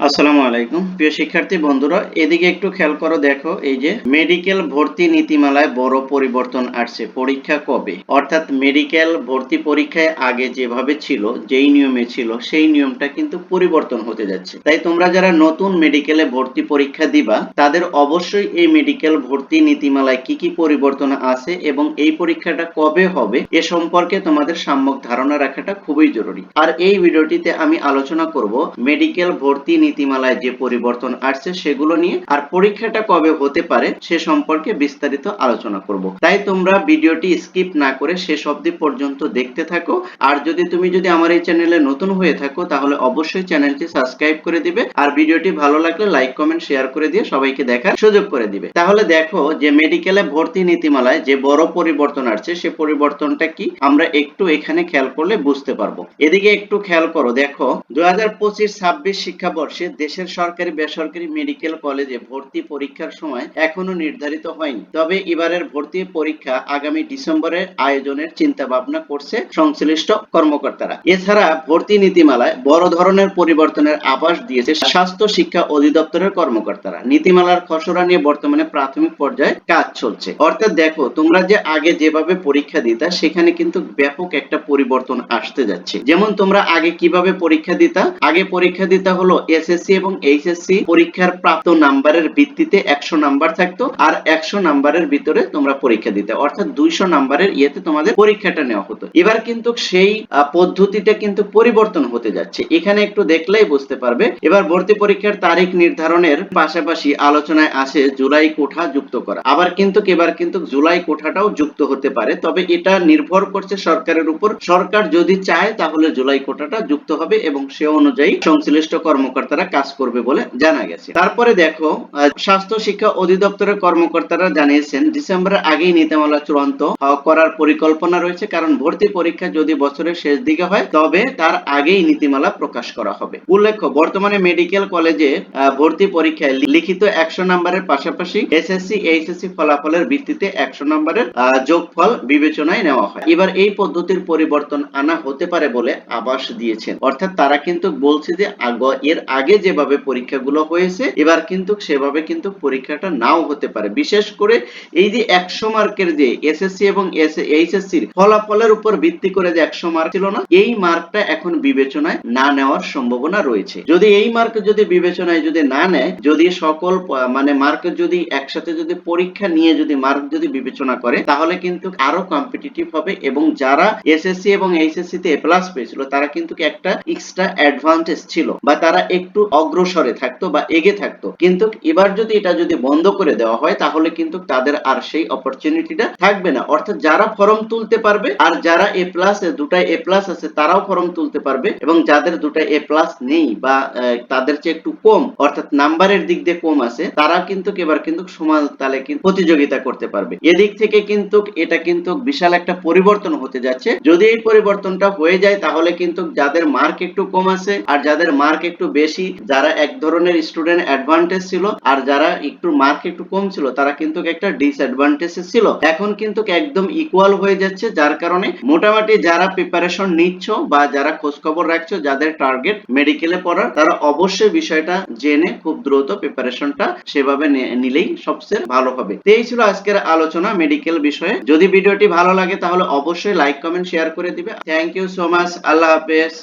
আসসালামু আলাইকুম। প্রিয় শিক্ষার্থী, বন্ধুরা, এদিকে একটু খেয়াল করো, দেখো, এই যে মেডিকেল ভর্তি নীতিমালায় বড় পরিবর্তন আসছে। পরীক্ষা কবে? অর্থাৎ মেডিকেল ভর্তি পরীক্ষায় আগে যেভাবে ছিল, যেই নিয়মে ছিল, সেই নিয়মটা কিন্তু পরিবর্তন হতে যাচ্ছে। তাই তোমরা যারা নতুন মেডিকেলে ভর্তি পরীক্ষা দিবা, তাদের অবশ্যই এই মেডিকেল ভর্তি নীতিমালায় কি কি পরিবর্তন আছে এবং এই পরীক্ষাটা কবে হবে, এ সম্পর্কে তোমাদের সাম্যক ধারণা রাখাটা খুবই জরুরি। আর এই ভিডিওটিতে আমি আলোচনা করব মেডিকেল ভর্তি নীতিমালায় যে পরিবর্তন আসছে সেগুলো নিয়ে আর পরীক্ষাটা কবে হতে পারে সে সম্পর্কে বিস্তারিত আলোচনা করব। তাই তোমরা ভিডিওটি স্কিপ না করে শেষ অবধি পর্যন্ত দেখতে থাকো। আর যদি তুমি যদি আমার এই চ্যানেলে নতুন হয়ে থাকো, তাহলে অবশ্যই চ্যানেলটি সাবস্ক্রাইব করে দিবে। আর ভিডিওটি ভালো লাগলে লাইক, কমেন্ট, শেয়ার করে দিয়ে সবাইকে দেখার সুযোগ করে দিবে। তাহলে দেখো যে মেডিকেলে ভর্তি নীতিমালায় যে বড় পরিবর্তন আসছে, সে পরিবর্তনটা কি? আমরা একটু এখানে খেয়াল করলে বুঝতে পারব। এদিকে একটু খেয়াল করো, দেখো, দুই হাজার পঁচিশ ছাব্বিশ শিক্ষাবর্ষে দেশের সরকারি বেসরকারি মেডিকেল কলেজে ভর্তি পরীক্ষার সময় এখনও নির্ধারিত হয়নি। তবে এবারের ভর্তি পরীক্ষা আগামী ডিসেম্বরে আয়োজনের চিন্তা ভাবনা করছে সংশ্লিষ্ট কর্মকর্তারা। এছাড়া ভর্তি নীতিমালায় বড় ধরনের পরিবর্তনের আভাস দিয়েছে স্বাস্থ্য শিক্ষা অধিদপ্তরের কর্মকর্তারা। নীতিমালার খসড়া নিয়ে বর্তমানে প্রাথমিক পর্যায়ে কাজ চলছে। অর্থাৎ দেখো, তোমরা যে আগে যেভাবে পরীক্ষা দিতা, সেখানে কিন্তু ব্যাপক একটা পরিবর্তন আসতে যাচ্ছে। যেমন তোমরা আগে কীভাবে পরীক্ষা দিতা? আগে পরীক্ষা দিতা হলো এসএসসি এবং এইচএসসি পরীক্ষার প্রাপ্ত নাম্বারের ভিত্তিতে একশো নাম্বার থাকতো আর একশো নাম্বারের ভিতরে তোমরা পরীক্ষা দিতে। অর্থাৎ দুইশো নাম্বারের ইয়েতে তোমাদের পরীক্ষাটা নেওয়া হতো। এবার কিন্তু সেই পদ্ধতিটা কিন্তু পরিবর্তন হতে যাচ্ছে। এখানে একটু দেখলেই বুঝতে পারবে। এবার ভর্তি পরীক্ষার তারিখ নির্ধারণের পাশাপাশি আলোচনায় আসে জুলাই কোঠা যুক্ত করা। আবার কিন্তু এবার কিন্তু জুলাই কোঠাটাও যুক্ত হতে পারে। তবে এটা নির্ভর করছে সরকারের উপর। সরকার যদি চায় তাহলে জুলাই কোটাটা যুক্ত হবে এবং সে অনুযায়ী সংশ্লিষ্ট কর্মকর্তারা কাজ করবে বলে জানা গেছে। তারপরে দেখো স্বাস্থ্য শিক্ষা অধিদপ্তরের কর্মকর্তারা জানিয়েছেন, ডিসেম্বরের আগেই নীতিমালা চূড়ান্ত করার পরিকল্পনা রয়েছে, কারণ ভর্তি পরীক্ষা যদি বছরের শেষ দিকে হয়, তবে তার আগেই নীতিমালা প্রকাশ করা হবে। উল্লেখ্য, বর্তমানে মেডিকেল কলেজে ভর্তি পরীক্ষায় লিখিত একশো নম্বরের পাশাপাশি এসএসসি, এইচএসসি ফলাফলের ভিত্তিতে একশো নম্বরের যোগফল বিবেচনায় নেওয়া হয়। এবার এই পদ্ধতির পরিবর্তন আনা হতে পারে বলে আবাস দিয়েছেন। অর্থাৎ তারা কিন্তু বলছে যে এর আগে যেভাবে পরীক্ষাগুলো হয়েছে, এবার কিন্তু সেভাবে কিন্তু পরীক্ষাটা নাও হতে পারে। বিশেষ করে এই যে একশো মার্কের যে এসএসসি এবং এইচএসসির ফলাফলের উপর ভিত্তি করে যে একশো মার্ক ছিল না, এই মার্কটা এখন বিবেচনায় না নেওয়ার সম্ভাবনা রয়েছে। যদি এই মার্ক যদি বিবেচনায় যদি না নেয়, যদি সকল মানে মার্ক যদি একসাথে যদি পরীক্ষা নিয়ে যদি মার্ক যদি বিবেচনা করে, তাহলে কিন্তু আরও কম্পিটিটিভ হবে এবং যারা এসএসসি এবং এইচএসসি তে প্লাস পেয়েছিল, তারা কিন্তু একটা এক্সট্রা অ্যাডভান্টেজ ছিল বা তারা একটু অগ্রসরে থাকতো বা এগে থাকতো। কিন্তু এবার যদি এটা যদি বন্ধ করে দেওয়া হয়, তাহলে কিন্তু তাদের আর সেই অপরচুনিটিটা থাকবে না। অর্থাৎ যারা ফর্ম তুলতে পারবে আর যারা এ প্লাস দুটাই এ প্লাস আছে, তারাও ফর্ম তুলতে পারবে এবং যাদের দুটাই এ প্লাস নেই বা তাদের চেয়ে একটু কম, অর্থাৎ নাম্বারের দিক দিয়ে কম আছে, তারা কিন্তু এবার কিন্তু সমান তালে কিন্তু প্রতিযোগিতা করতে পারবে। এদিক থেকে কিন্তু এটা কিন্তু বিশাল একটা পরিবর্তন হতে যাচ্ছে। যদি এই পরিবর্তনটা হয়ে যায়, তাহলে কিন্তু যাদের মার্ক একটু কম আছে আর যাদের মার্ক একটু বেশি যারা এক ধরনের স্টুডেন্ট অ্যাডভান্টেজ ছিল আর যারা একটু মার্ক একটু কম ছিল, তারা কিন্তু একটা ডিসঅ্যাডভান্টেজ ছিল। এখন কিন্তু একদম ইকুয়াল হয়ে যাচ্ছে, যার কারণে মোটামুটি যারা প্রিপারেশন নিচ্ছ বা যারা খোঁজ খবর রাখছো, যাদের টার্গেট মেডিকেলে পড়ার, তারা অবশ্যই বিষয়টা জেনে খুব দ্রুত প্রিপারেশনটা সেভাবে নিলেই সবচেয়ে ভালো হবে। এই ছিল আজকের আলোচনা মেডিকেল বিষয়ে। যদি ভিডিওটি ভালো লাগে, তাহলে অবশ্যই লাইক কমেন্ট শেয়ার করে দিবে। থ্যাংক ইউ সো মাচ আল্লাহ হাফেজ।